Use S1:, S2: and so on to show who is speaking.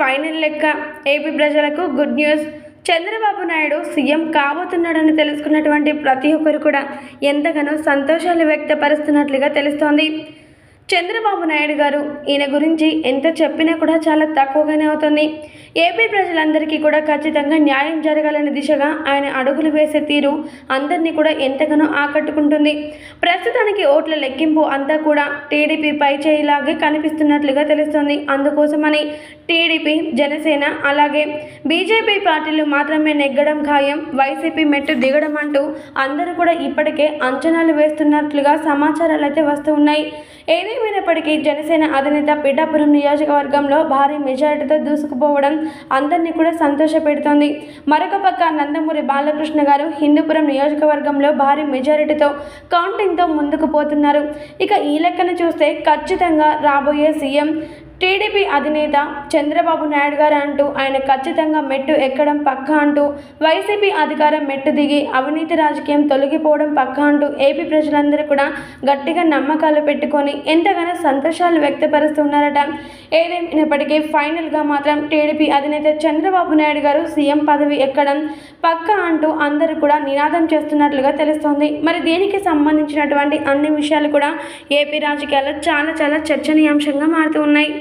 S1: Final లెక్క. AP ప్రజలకు good news. Chandrababu Naidu CM కాబోతున్నాడని తెలుసుకున్నటువంటి ప్రతి ఒక్కరు కూడా ఎంతగానో సంతోషాలు వ్యక్తపరుస్తున్నట్లుగా తెలుస్తోంది. చంద్రబాబు నాయుడు గారు ఈయన గురించి ఎంత చెప్పినా కూడా చాలా తక్కువగానే అవుతుంది. ఏపీ ప్రజలందరికీ కూడా ఖచ్చితంగా న్యాయం జరగాలనే దిశగా ఆయన అడుగులు వేసే తీరు అందరినీ కూడా ఎంతగానో ఆకట్టుకుంటుంది. ప్రస్తుతానికి ఓట్ల లెక్కింపు అంతా కూడా టీడీపీ పై చేయిలాగే కనిపిస్తున్నట్లుగా తెలుస్తోంది. అందుకోసమని టీడీపీ జనసేన అలాగే బీజేపీ పార్టీలు మాత్రమే నెగ్గడం ఖాయం. వైసీపీ మెట్టు దిగడం అంటూ అందరూ కూడా ఇప్పటికే అంచనాలు వేస్తున్నట్లుగా సమాచారాలు అయితే వస్తూ ఉన్నాయి. ఏమైనప్పటికీ జనసేన అధినేత పిఠాపురం నియోజకవర్గంలో భారీ మెజారిటీతో దూసుకుపోవడం అందరినీ కూడా సంతోషపెడుతోంది. మరొక పక్క నందమూరి బాలకృష్ణ గారు హిందూపురం నియోజకవర్గంలో భారీ మెజారిటీతో కౌంటింగ్తో ముందుకు పోతున్నారు. ఇక ఈ లెక్కన చూస్తే ఖచ్చితంగా రాబోయే సీఎం టీడీపీ అధినేత చంద్రబాబు నాయుడు గారు అంటూ ఆయన ఖచ్చితంగా మెట్టు ఎక్కడం పక్క అంటూ వైసీపీ అధికారం మెట్టు దిగి అవినీతి రాజకీయం తొలగిపోవడం పక్క అంటూ ఏపీ ప్రజలందరూ కూడా గట్టిగా నమ్మకాలు పెట్టుకొని ఎంతగానో సంతోషాలు వ్యక్తపరుస్తున్నారట. ఏదేమైనప్పటికీ ఫైనల్గా మాత్రం టీడీపీ అధినేత చంద్రబాబు నాయుడు గారు సీఎం పదవి ఎక్కడం పక్క అంటూ అందరూ కూడా నినాదం చేస్తున్నట్లుగా తెలుస్తోంది. మరి దీనికి సంబంధించినటువంటి అన్ని విషయాలు కూడా ఏపీ రాజకీయాల్లో చాలా చాలా చర్చనీయాంశంగా మారుతూ ఉన్నాయి.